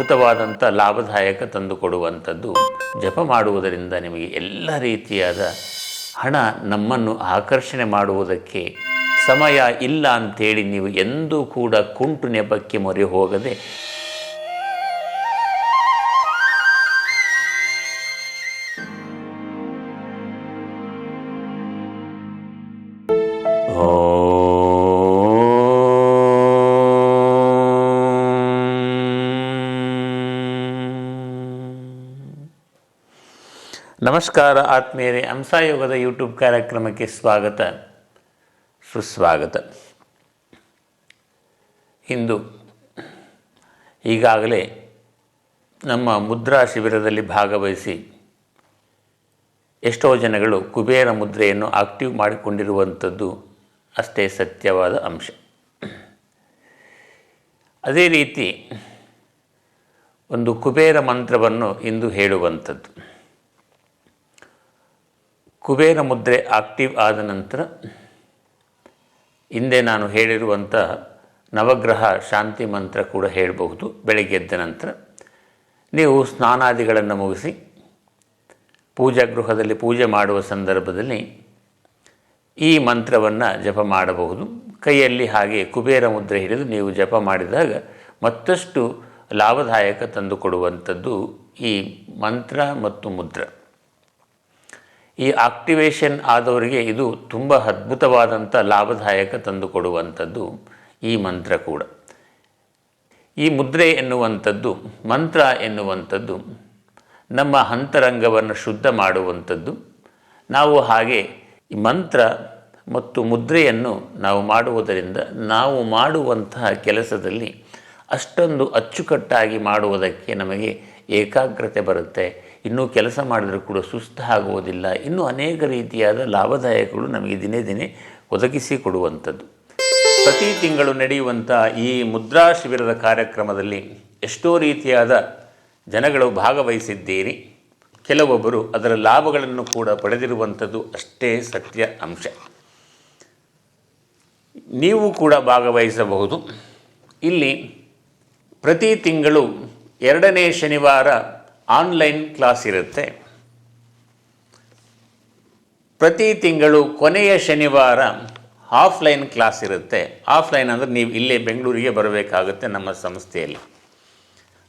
ಅದ್ಭುತವಾದಂಥ ಲಾಭದಾಯಕ ತಂದುಕೊಡುವಂಥದ್ದು ಜಪ ಮಾಡುವುದರಿಂದ ನಿಮಗೆ ಎಲ್ಲ ರೀತಿಯಾದ ಹಣ ನಮ್ಮನ್ನು ಆಕರ್ಷಣೆ ಮಾಡುವುದಕ್ಕೆ ಸಮಯ ಇಲ್ಲ ಅಂಥೇಳಿ ನೀವು ಎಂದೂ ಕೂಡ ಕುಂಟು ನೆಪಕ್ಕೆ ಮೊರೆ ಹೋಗದೆ ನಮಸ್ಕಾರ ಆತ್ಮೀಯರೇ, ಹಂಸಾಯೋಗದ ಯೂಟ್ಯೂಬ್ ಕಾರ್ಯಕ್ರಮಕ್ಕೆ ಸ್ವಾಗತ, ಸುಸ್ವಾಗತ. ಇಂದು ಈಗಾಗಲೇ ನಮ್ಮ ಮುದ್ರಾ ಶಿಬಿರದಲ್ಲಿ ಭಾಗವಹಿಸಿ ಎಷ್ಟೋ ಜನಗಳು ಕುಬೇರ ಮುದ್ರೆಯನ್ನು ಆಕ್ಟಿವ್ ಮಾಡಿಕೊಂಡಿರುವಂಥದ್ದು ಅಷ್ಟೇ ಸತ್ಯವಾದ ಅಂಶ. ಅದೇ ರೀತಿ ಒಂದು ಕುಬೇರ ಮಂತ್ರವನ್ನು ಇಂದು ಹೇಳುವಂಥದ್ದು. ಕುಬೇರ ಮುದ್ರೆ ಆಕ್ಟಿವ್ ಆದ ನಂತರ ಹಿಂದೆ ನಾನು ಹೇಳಿರುವಂಥ ನವಗ್ರಹ ಶಾಂತಿ ಮಂತ್ರ ಕೂಡ ಹೇಳಬಹುದು. ಬೆಳಗ್ಗೆ ಎದ್ದ ನಂತರ ನೀವು ಸ್ನಾನಾದಿಗಳನ್ನು ಮುಗಿಸಿ ಪೂಜಾ ಗೃಹದಲ್ಲಿ ಪೂಜೆ ಮಾಡುವ ಸಂದರ್ಭದಲ್ಲಿ ಈ ಮಂತ್ರವನ್ನು ಜಪ ಮಾಡಬಹುದು. ಕೈಯಲ್ಲಿ ಹಾಗೆ ಕುಬೇರ ಮುದ್ರೆ ಹಿಡಿದು ನೀವು ಜಪ ಮಾಡಿದಾಗ ಮತ್ತಷ್ಟು ಲಾಭದಾಯಕ ತಂದುಕೊಡುವಂಥದ್ದು ಈ ಮಂತ್ರ ಮತ್ತು ಮುದ್ರ. ಈ ಆಕ್ಟಿವೇಶನ್ ಆದವರಿಗೆ ಇದು ತುಂಬ ಅದ್ಭುತವಾದಂಥ ಲಾಭದಾಯಕ ತಂದುಕೊಡುವಂಥದ್ದು ಈ ಮಂತ್ರ ಕೂಡ. ಈ ಮುದ್ರೆ ಎನ್ನುವಂಥದ್ದು, ಮಂತ್ರ ಎನ್ನುವಂಥದ್ದು, ನಮ್ಮ ಅಂತರಂಗವನ್ನು ಶುದ್ಧ ಮಾಡುವಂಥದ್ದು, ನಾವು ಹಾಗೆ ಈ ಮಂತ್ರ ಮತ್ತು ಮುದ್ರೆಯನ್ನು ನಾವು ಮಾಡುವುದರಿಂದ ನಾವು ಮಾಡುವಂತಹ ಕೆಲಸದಲ್ಲಿ ಅಷ್ಟೊಂದು ಅಚ್ಚುಕಟ್ಟಾಗಿ ಮಾಡುವುದಕ್ಕೆ ನಮಗೆ ಏಕಾಗ್ರತೆ ಬರುತ್ತೆ. ಇನ್ನೂ ಕೆಲಸ ಮಾಡಿದರೂ ಕೂಡ ಸುಸ್ತಾಗುವುದಿಲ್ಲ. ಇನ್ನೂ ಅನೇಕ ರೀತಿಯಾದ ಲಾಭದಾಯಕಗಳು ನಮಗೆ ದಿನೇ ದಿನೇ ಒದಗಿಸಿ ಕೊಡುವಂಥದ್ದು. ಪ್ರತಿ ತಿಂಗಳು ನಡೆಯುವಂಥ ಈ ಮುದ್ರಾ ಶಿಬಿರದ ಕಾರ್ಯಕ್ರಮದಲ್ಲಿ ಎಷ್ಟೋ ರೀತಿಯಾದ ಜನಗಳು ಭಾಗವಹಿಸಿದ್ದೀರಿ. ಕೆಲವೊಬ್ಬರು ಅದರ ಲಾಭಗಳನ್ನು ಕೂಡ ಪಡೆದಿರುವಂಥದ್ದು ಅಷ್ಟೇ ಸತ್ಯ ಅಂಶ. ನೀವು ಕೂಡ ಭಾಗವಹಿಸಬಹುದು. ಇಲ್ಲಿ ಪ್ರತಿ ತಿಂಗಳು ಎರಡನೇ ಶನಿವಾರ ಆನ್ಲೈನ್ ಕ್ಲಾಸ್ ಇರುತ್ತೆ. ಪ್ರತಿ ತಿಂಗಳು ಕೊನೆಯ ಶನಿವಾರ ಆಫ್ಲೈನ್ ಕ್ಲಾಸ್ ಇರುತ್ತೆ. ಆಫ್ಲೈನ್ ಅಂದರೆ ನೀವು ಇಲ್ಲೇ ಬೆಂಗಳೂರಿಗೆ ಬರಬೇಕಾಗುತ್ತೆ ನಮ್ಮ ಸಂಸ್ಥೆಯಲ್ಲಿ.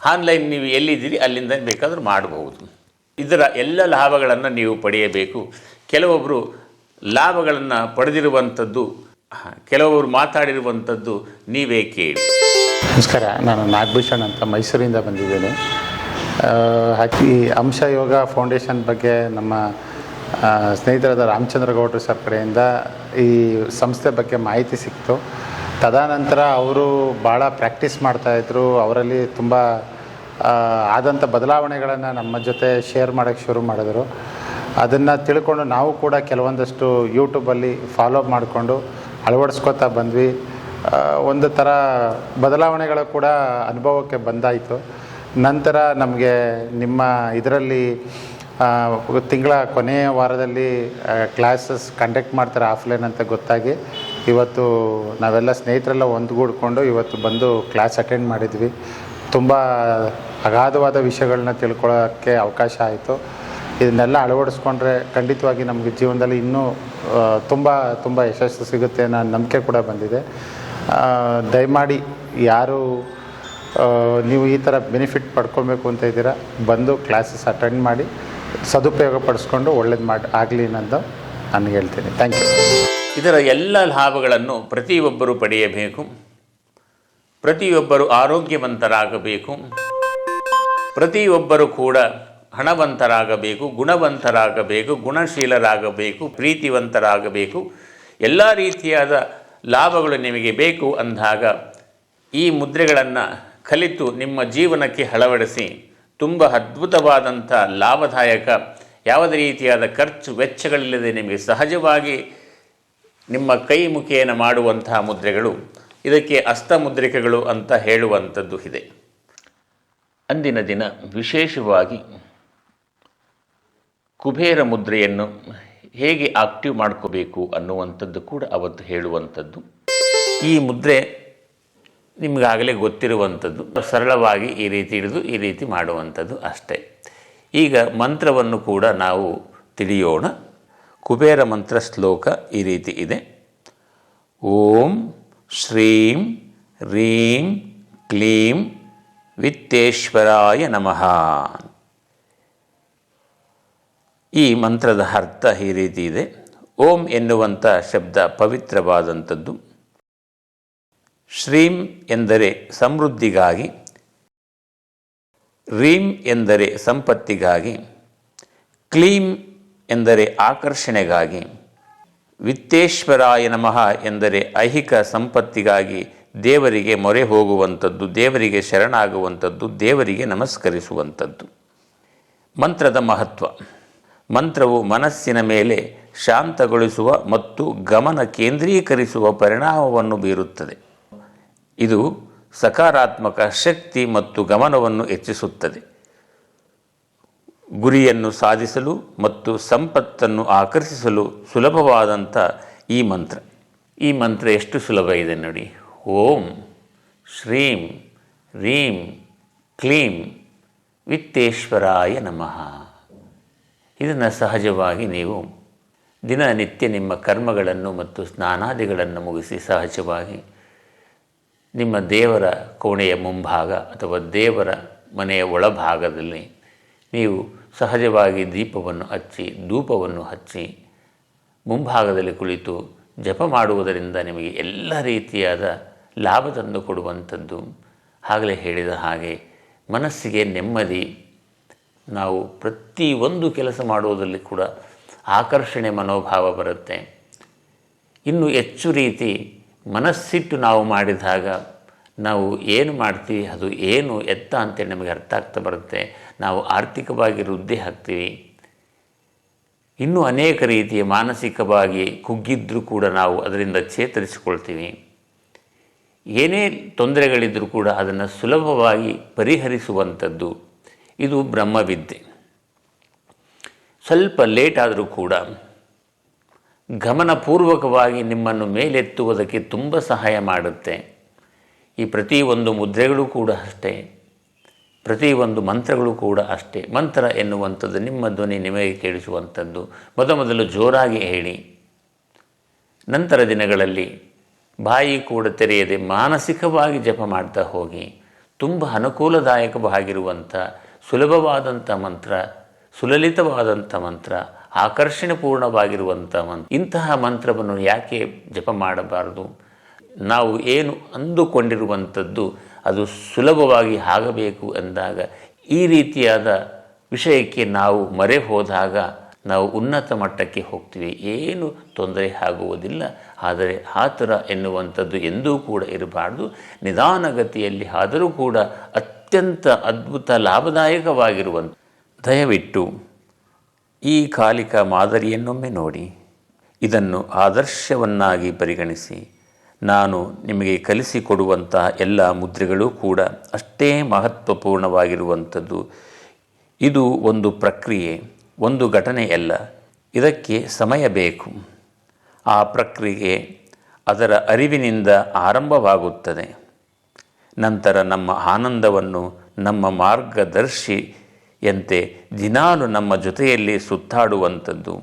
ಆನ್ಲೈನ್ ನೀವು ಎಲ್ಲಿದ್ದೀರಿ ಅಲ್ಲಿಂದ ಬೇಕಾದರೂ ಮಾಡಬಹುದು ಇದರ ಎಲ್ಲ ಲಾಭಗಳನ್ನು ನೀವು ಪಡೆಯಬೇಕು. ಕೆಲವೊಬ್ಬರು ಲಾಭಗಳನ್ನು ಪಡೆದಿರುವಂಥದ್ದು ಕೆಲವೊಬ್ಬರು ಮಾತಾಡಿರುವಂಥದ್ದು ನೀವೇ ಕೇಳಿ. ನಮಸ್ಕಾರ, ನಾನು ನಾಗಭೂಷಣ್ ಅಂತ ಮೈಸೂರಿಂದ ಬಂದಿದ್ದೇನೆ. ಹಾಕಿ ಅಂಶ ಯೋಗ ಫೌಂಡೇಶನ್ ಬಗ್ಗೆ ನಮ್ಮ ಸ್ನೇಹಿತರಾದ ರಾಮಚಂದ್ರ ಗೌಡ್ರು ಸರ್ ಕಡೆಯಿಂದ ಈ ಸಂಸ್ಥೆ ಬಗ್ಗೆ ಮಾಹಿತಿ ಸಿಕ್ತು. ತದನಂತರ ಅವರು ಭಾಳ ಪ್ರಾಕ್ಟೀಸ್ ಮಾಡ್ತಾಯಿದ್ರು ಅವರಲ್ಲಿ ತುಂಬ ಆದಂಥ ಬದಲಾವಣೆಗಳನ್ನು ನಮ್ಮ ಜೊತೆ ಶೇರ್ ಮಾಡೋಕ್ಕೆ ಶುರು ಮಾಡಿದ್ರು. ಅದನ್ನು ತಿಳ್ಕೊಂಡು ನಾವು ಕೂಡ ಕೆಲವೊಂದಷ್ಟು ಯೂಟ್ಯೂಬಲ್ಲಿ ಫಾಲೋ ಮಾಡಿಕೊಂಡು ಅಳವಡಿಸ್ಕೊತಾ ಬಂದ್ವಿ. ಒಂದು ಥರ ಬದಲಾವಣೆಗಳು ಕೂಡ ಅನುಭವಕ್ಕೆ ಬಂದಾಯಿತು. ನಂತರ ನಮಗೆ ನಿಮ್ಮ ಇದರಲ್ಲಿ ತಿಂಗಳ ಕೊನೆಯ ವಾರದಲ್ಲಿ ಕ್ಲಾಸಸ್ ಕಂಡಕ್ಟ್ ಮಾಡ್ತಾರೆ ಆಫ್ಲೈನ್ ಅಂತ ಗೊತ್ತಾಗಿ. ಇವತ್ತು ನಾವೆಲ್ಲ ಸ್ನೇಹಿತರೆಲ್ಲ ಒಂದುಗೂಡ್ಕೊಂಡು ಇವತ್ತು ಬಂದು ಕ್ಲಾಸ್ ಅಟೆಂಡ್ ಮಾಡಿದ್ವಿ. ತುಂಬ ಅಗಾಧವಾದ ವಿಷಯಗಳನ್ನ ತಿಳ್ಕೊಳ್ಳೋಕ್ಕೆ ಅವಕಾಶ ಆಯಿತು. ಇದನ್ನೆಲ್ಲ ಅಳವಡಿಸ್ಕೊಂಡ್ರೆ ಖಂಡಿತವಾಗಿ ನಮಗೆ ಜೀವನದಲ್ಲಿ ಇನ್ನೂ ತುಂಬ ತುಂಬ ಯಶಸ್ಸು ಸಿಗುತ್ತೆ ಅನ್ನೋ ನಂಬಿಕೆ ಕೂಡ ಬಂದಿದೆ. ದಯಮಾಡಿ ಯಾರು ನೀವು ಈ ಥರ ಬೆನಿಫಿಟ್ ಪಡ್ಕೊಬೇಕು ಅಂತ ಇದ್ದೀರಾ, ಬಂದು ಕ್ಲಾಸಸ್ ಅಟೆಂಡ್ ಮಾಡಿ, ಸದುಪಯೋಗ ಪಡಿಸ್ಕೊಂಡು ಒಳ್ಳೇದು ಮಾಡಿ, ಆಗಲಿ ಅನ್ನೋದು ನಾನು ಹೇಳ್ತೀನಿ. ಥ್ಯಾಂಕ್ ಯು ಇದರ ಎಲ್ಲ ಲಾಭಗಳನ್ನು ಪ್ರತಿಯೊಬ್ಬರು ಪಡೆಯಬೇಕು. ಪ್ರತಿಯೊಬ್ಬರು ಆರೋಗ್ಯವಂತರಾಗಬೇಕು. ಪ್ರತಿಯೊಬ್ಬರು ಕೂಡ ಹಣವಂತರಾಗಬೇಕು, ಗುಣವಂತರಾಗಬೇಕು, ಗುಣಶೀಲರಾಗಬೇಕು, ಪ್ರೀತಿವಂತರಾಗಬೇಕು. ಎಲ್ಲ ರೀತಿಯಾದ ಲಾಭಗಳು ನಿಮಗೆ ಬೇಕು ಅಂದಾಗ ಈ ಮುದ್ರೆಗಳನ್ನು ಕಲಿತು ನಿಮ್ಮ ಜೀವನಕ್ಕೆ ಅಳವಡಿಸಿ, ತುಂಬ ಅದ್ಭುತವಾದಂಥ ಲಾಭದಾಯಕ, ಯಾವುದೇ ರೀತಿಯಾದ ಖರ್ಚು ವೆಚ್ಚಗಳಿಲ್ಲದೆ ನಿಮಗೆ ಸಹಜವಾಗಿ ನಿಮ್ಮ ಕೈ ಮುಖೇನ ಮಾಡುವಂತಹ ಮುದ್ರೆಗಳು, ಇದಕ್ಕೆ ಅಸ್ತಮುದ್ರಿಕೆಗಳು ಅಂತ ಹೇಳುವಂಥದ್ದು ಇದೆ. ಅಂದಿನ ದಿನ ವಿಶೇಷವಾಗಿ ಕುಬೇರ ಮುದ್ರೆಯನ್ನು ಹೇಗೆ ಆಕ್ಟಿವ್ ಮಾಡ್ಕೋಬೇಕು ಅನ್ನುವಂಥದ್ದು ಕೂಡ ಅವತ್ತು ಹೇಳುವಂಥದ್ದು. ಈ ಮುದ್ರೆ ನಿಮಗಾಗಲೇ ಗೊತ್ತಿರುವಂಥದ್ದು. ಸರಳವಾಗಿ ಈ ರೀತಿ ಹಿಡಿದು ಈ ರೀತಿ ಮಾಡುವಂಥದ್ದು ಅಷ್ಟೇ. ಈಗ ಮಂತ್ರವನ್ನು ಕೂಡ ನಾವು ತಿಳಿಯೋಣ. ಕುಬೇರ ಮಂತ್ರ ಶ್ಲೋಕ ಈ ರೀತಿ ಇದೆ. ಓಂ ಶ್ರೀಂ ರೀಂ ಕ್ಲೀಂ ವಿತ್ತೇಶ್ವರಾಯ ನಮಃ. ಈ ಮಂತ್ರದ ಅರ್ಥ ಈ ರೀತಿ ಇದೆ. ಓಂ ಎನ್ನುವಂಥ ಶಬ್ದ ಪವಿತ್ರವಾದಂಥದ್ದು. ಶ್ರೀಂ ಎಂದರೆ ಸಮೃದ್ಧಿಗಾಗಿ, ರೀಂ ಎಂದರೆ ಸಂಪತ್ತಿಗಾಗಿ, ಕ್ಲೀಂ ಎಂದರೆ ಆಕರ್ಷಣೆಗಾಗಿ, ವಿತ್ತೇಶ್ವರಾಯ ನಮಃ ಎಂದರೆ ಐಹಿಕ ಸಂಪತ್ತಿಗಾಗಿ ದೇವರಿಗೆ ಮೊರೆ ಹೋಗುವಂಥದ್ದು, ದೇವರಿಗೆ ಶರಣಾಗುವಂಥದ್ದು, ದೇವರಿಗೆ ನಮಸ್ಕರಿಸುವಂಥದ್ದು. ಮಂತ್ರದ ಮಹತ್ವ. ಮಂತ್ರವು ಮನಸ್ಸಿನ ಮೇಲೆ ಶಾಂತಗೊಳಿಸುವ ಮತ್ತು ಗಮನ ಕೇಂದ್ರೀಕರಿಸುವ ಪರಿಣಾಮವನ್ನು ಬೀರುತ್ತದೆ. ಇದು ಸಕಾರಾತ್ಮಕ ಶಕ್ತಿ ಮತ್ತು ಗಮನವನ್ನು ಹೆಚ್ಚಿಸುತ್ತದೆ. ಗುರಿಯನ್ನು ಸಾಧಿಸಲು ಮತ್ತು ಸಂಪತ್ತನ್ನು ಆಕರ್ಷಿಸಲು ಸುಲಭವಾದಂಥ ಈ ಮಂತ್ರ. ಈ ಮಂತ್ರ ಎಷ್ಟು ಸುಲಭ ಇದೆ ನೋಡಿ. ಓಂ, ಶ್ರೀಂ, ರೀಂ, ಕ್ಲೀಂ, ವಿತ್ತೇಶ್ವರಾಯ ನಮಃ. ಇದನ್ನು ಸಹಜವಾಗಿ ನೀವು ದಿನನಿತ್ಯ ನಿಮ್ಮ ಕರ್ಮಗಳನ್ನು ಮತ್ತು ಸ್ನಾನಾದಿಗಳನ್ನು ಮುಗಿಸಿ ಸಹಜವಾಗಿ ನಿಮ್ಮ ದೇವರ ಕೋಣೆಯ ಮುಂಭಾಗ ಅಥವಾ ದೇವರ ಮನೆಯ ಒಳಭಾಗದಲ್ಲಿ ನೀವು ಸಹಜವಾಗಿ ದೀಪವನ್ನು ಹಚ್ಚಿ, ಧೂಪವನ್ನು ಹಚ್ಚಿ, ಮುಂಭಾಗದಲ್ಲಿ ಕುಳಿತು ಜಪ ಮಾಡುವುದರಿಂದ ನಿಮಗೆ ಎಲ್ಲ ರೀತಿಯಾದ ಲಾಭ ತಂದು ಕೊಡುವಂಥದ್ದು. ಆಗಲೇ ಹೇಳಿದ ಹಾಗೆ ಮನಸ್ಸಿಗೆ ನೆಮ್ಮದಿ. ನಾವು ಪ್ರತಿಯೊಂದು ಕೆಲಸ ಮಾಡುವುದರಲ್ಲಿ ಕೂಡ ಆಕರ್ಷಣೆ ಮನೋಭಾವ ಬರುತ್ತೆ. ಇನ್ನು ಹೆಚ್ಚು ರೀತಿ ಮನಸ್ಸಿಟ್ಟು ನಾವು ಮಾಡಿದಾಗ ನಾವು ಏನು ಮಾಡ್ತೀವಿ, ಅದು ಏನು ಎತ್ತ ಅಂತೇಳಿ ನಮಗೆ ಅರ್ಥ ಆಗ್ತಾ ಬರುತ್ತೆ. ನಾವು ಆರ್ಥಿಕವಾಗಿ ವೃದ್ಧಿ ಹಾಕ್ತೀವಿ ಇನ್ನೂ ಅನೇಕ ರೀತಿಯ ಮಾನಸಿಕವಾಗಿ ಕುಗ್ಗಿದ್ರೂ ಕೂಡ ನಾವು ಅದರಿಂದ ಚೇತರಿಸಿಕೊಳ್ತೀವಿ. ಏನೇ ತೊಂದರೆಗಳಿದ್ದರೂ ಕೂಡ ಅದನ್ನು ಸುಲಭವಾಗಿ ಪರಿಹರಿಸುವಂಥದ್ದು ಇದು ಬ್ರಹ್ಮವಿದ್ಯೆ. ಸ್ವಲ್ಪ ಲೇಟ್ ಆದರೂ ಕೂಡ ಗಮನಪೂರ್ವಕವಾಗಿ ನಿಮ್ಮನ್ನು ಮೇಲೆತ್ತುವುದಕ್ಕೆ ತುಂಬ ಸಹಾಯ ಮಾಡುತ್ತೆ. ಈ ಪ್ರತಿಯೊಂದು ಮುದ್ರೆಗಳು ಕೂಡ ಅಷ್ಟೇ. ಪ್ರತಿಯೊಂದು ಮಂತ್ರಗಳು ಕೂಡ ಅಷ್ಟೇ. ಮಂತ್ರ ಎನ್ನುವಂಥದ್ದು ನಿಮ್ಮ ಧ್ವನಿ ನಿಮಗೆ ಕೇಳಿಸುವಂಥದ್ದು. ಮೊದಮೊದಲು ಜೋರಾಗಿ ಹೇಳಿ. ನಂತರ ದಿನಗಳಲ್ಲಿ ಬಾಯಿ ಕೂಡ ತೆರೆಯದೆ ಮಾನಸಿಕವಾಗಿ ಜಪ ಮಾಡ್ತಾ ಹೋಗಿ. ತುಂಬ ಅನುಕೂಲದಾಯಕವಾಗಿರುವಂಥ ಸುಲಭವಾದಂಥ ಮಂತ್ರ, ಸುಲಲಿತವಾದಂಥ ಮಂತ್ರ ಆಕರ್ಷಣೆಪೂರ್ಣವಾಗಿರುವಂಥ ಮಂತ್ ಇಂತಹ ಮಂತ್ರವನ್ನು ಯಾಕೆ ಜಪ ಮಾಡಬಾರದು? ನಾವು ಏನು ಅಂದುಕೊಂಡಿರುವಂಥದ್ದು ಅದು ಸುಲಭವಾಗಿ ಆಗಬೇಕು ಎಂದಾಗ ಈ ರೀತಿಯಾದ ವಿಷಯಕ್ಕೆ ನಾವು ಮರೆ ಹೋದಾಗ ನಾವು ಉನ್ನತ ಮಟ್ಟಕ್ಕೆ ಹೋಗ್ತೀವಿ. ಏನು ತೊಂದರೆ ಆಗುವುದಿಲ್ಲ. ಆದರೆ ಆತುರ ಎನ್ನುವಂಥದ್ದು ಎಂದೂ ಕೂಡ ಇರಬಾರ್ದು. ನಿಧಾನಗತಿಯಲ್ಲಿ ಆದರೂ ಕೂಡ ಅತ್ಯಂತ ಅದ್ಭುತ ಲಾಭದಾಯಕವಾಗಿರುವಂಥ ದಯವಿಟ್ಟು ಈ ಕಾಲಿಕ ಮಾದರಿಯನ್ನೊಮ್ಮೆ ನೋಡಿ, ಇದನ್ನು ಆದರ್ಶವನ್ನಾಗಿ ಪರಿಗಣಿಸಿ, ನಾನು ನಿಮಗೆ ಕಲಿಸಿಕೊಡುವಂತಹ ಎಲ್ಲ ಮುದ್ರೆಗಳೂ ಕೂಡ ಅಷ್ಟೇ ಮಹತ್ವಪೂರ್ಣವಾಗಿರುವಂಥದ್ದು. ಇದು ಒಂದು ಪ್ರಕ್ರಿಯೆ, ಒಂದು ಘಟನೆಯಲ್ಲ, ಇದಕ್ಕೆ ಸಮಯ ಬೇಕು. ಆ ಪ್ರಕ್ರಿಯೆ ಅದರ ಅರಿವಿನಿಂದ ಆರಂಭವಾಗುತ್ತದೆ. ನಂತರ ನಮ್ಮ ಆನಂದವನ್ನು ನಮ್ಮ ಮಾರ್ಗದರ್ಶಿಯಂತೆ ದಿನಾಲು ನಮ್ಮ ಜೊತೆಯಲ್ಲಿ ಸುತ್ತಾಡುವಂಥದ್ದು,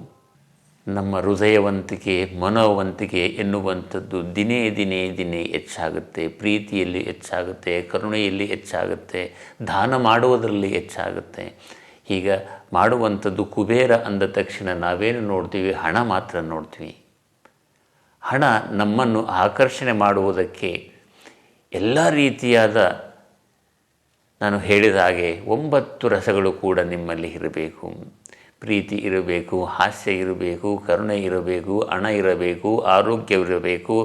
ನಮ್ಮ ಹೃದಯವಂತಿಕೆ, ಮನೋವಂತಿಕೆ ಎನ್ನುವಂಥದ್ದು ದಿನೇ ದಿನೇ ದಿನೇ ಹೆಚ್ಚಾಗುತ್ತೆ. ಪ್ರೀತಿಯಲ್ಲಿ ಹೆಚ್ಚಾಗುತ್ತೆ, ಕರುಣೆಯಲ್ಲಿ ಹೆಚ್ಚಾಗುತ್ತೆ, ದಾನ ಮಾಡುವುದರಲ್ಲಿ ಹೆಚ್ಚಾಗುತ್ತೆ. ಈಗ ಮಾಡುವಂಥದ್ದು ಕುಬೇರ ಅಂದ ತಕ್ಷಣ ನಾವೇನು ನೋಡ್ತೀವಿ? ಹಣ ಮಾತ್ರ ನೋಡ್ತೀವಿ. ಹಣ ನಮ್ಮನ್ನು ಆಕರ್ಷಣೆ ಮಾಡುವುದಕ್ಕೆ ಎಲ್ಲ ರೀತಿಯಾದ ನಾನು ಹೇಳಿದ ಹಾಗೆ ಒಂಬತ್ತು ರಸಗಳು ಕೂಡ ನಿಮ್ಮಲ್ಲಿ ಇರಬೇಕು. ಪ್ರೀತಿ ಇರಬೇಕು, ಹಾಸ್ಯ ಇರಬೇಕು, ಕರುಣೆ ಇರಬೇಕು, ಹಣ ಇರಬೇಕು ಆರೋಗ್ಯವಿರಬೇಕು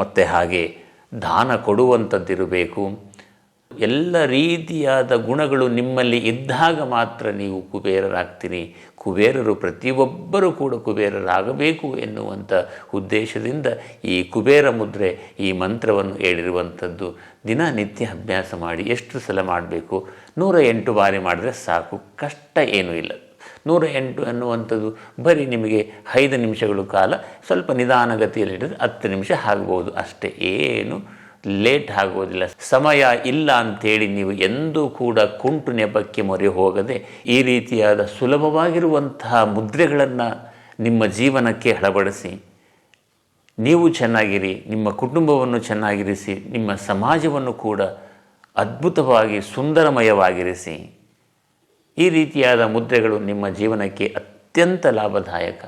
ಮತ್ತು ಹಾಗೆ ದಾನ ಕೊಡುವಂಥದ್ದಿರಬೇಕು. ಎಲ್ಲ ರೀತಿಯಾದ ಗುಣಗಳು ನಿಮ್ಮಲ್ಲಿ ಇದ್ದಾಗ ಮಾತ್ರ ನೀವು ಕುಬೇರರಾಗ್ತೀರಿ. ಕುಬೇರರು ಪ್ರತಿಯೊಬ್ಬರೂ ಕೂಡ ಕುಬೇರರಾಗಬೇಕು ಎನ್ನುವಂಥ ಉದ್ದೇಶದಿಂದ ಈ ಕುಬೇರ ಮುದ್ರೆ ಈ ಮಂತ್ರವನ್ನು ಹೇಳಿರುವಂಥದ್ದು. ದಿನನಿತ್ಯ ಅಭ್ಯಾಸ ಮಾಡಿ ಎಷ್ಟು ಸಲ ಮಾಡಬೇಕು? ನೂರ ಎಂಟು ಬಾರಿ ಮಾಡಿದ್ರೆ ಸಾಕು, ಕಷ್ಟ ಏನೂ ಇಲ್ಲ. ನೂರ ಎಂಟು ಅನ್ನುವಂಥದ್ದು ಬರೀ ನಿಮಗೆ ಐದು ನಿಮಿಷಗಳು ಕಾಲ, ಸ್ವಲ್ಪ ನಿಧಾನಗತಿಯಲ್ಲಿ ಹಿಡಿದ್ರೆ ಹತ್ತು ನಿಮಿಷ ಆಗ್ಬೋದು, ಅಷ್ಟೇ. ಏನು ಲೇಟ್ ಆಗೋದಿಲ್ಲ. ಸಮಯ ಇಲ್ಲ ಅಂಥೇಳಿ ನೀವು ಎಂದೂ ಕೂಡ ಕುಂಟು ನೆಪಕ್ಕೆ ಮೊರೆ ಹೋಗದೆ ಈ ರೀತಿಯಾದ ಸುಲಭವಾಗಿರುವಂತಹ ಮುದ್ರೆಗಳನ್ನು ನಿಮ್ಮ ಜೀವನಕ್ಕೆ ಅಳವಡಿಸಿ, ನೀವು ಚೆನ್ನಾಗಿರಿ, ನಿಮ್ಮ ಕುಟುಂಬವನ್ನು ಚೆನ್ನಾಗಿರಿಸಿ, ನಿಮ್ಮ ಸಮಾಜವನ್ನು ಕೂಡ ಅದ್ಭುತವಾಗಿ ಸುಂದರಮಯವಾಗಿರಿಸಿ. ಈ ರೀತಿಯಾದ ಮುದ್ರೆಗಳು ನಿಮ್ಮ ಜೀವನಕ್ಕೆ ಅತ್ಯಂತ ಲಾಭದಾಯಕ.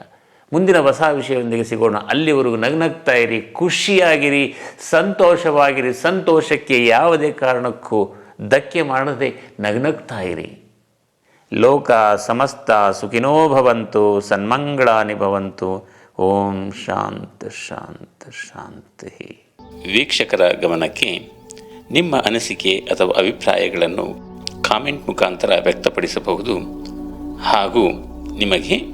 ಮುಂದಿನ ಹೊಸ ವಿಷಯದೊಂದಿಗೆ ಸಿಗೋಣ. ಅಲ್ಲಿವರೆಗೂ ನಗ್ನಗ್ತಾ ಇರಿ, ಖುಷಿಯಾಗಿರಿ, ಸಂತೋಷವಾಗಿರಿ. ಸಂತೋಷಕ್ಕೆ ಯಾವುದೇ ಕಾರಣಕ್ಕೂ ಧಕ್ಕೆ ಮಾಡದೆ ನಗ್ನಗ್ತಾ ಇರಿ. ಲೋಕ ಸಮಸ್ತ ಸುಖಿನೋ ಭವಂತು, ಸನ್ಮಂಗಳಾನಿ ಭವಂತು. ಓಂ ಶಾಂತ ಶಾಂತ, ಶಾಂತಿ. ವೀಕ್ಷಕರ ಗಮನಕ್ಕೆ ನಿಮ್ಮ ಅನಿಸಿಕೆ ಅಥವಾ ಅಭಿಪ್ರಾಯಗಳನ್ನು ಕಾಮೆಂಟ್ ಮುಖಾಂತರ ವ್ಯಕ್ತಪಡಿಸಬಹುದು ಹಾಗೂ ನಿಮಗೆ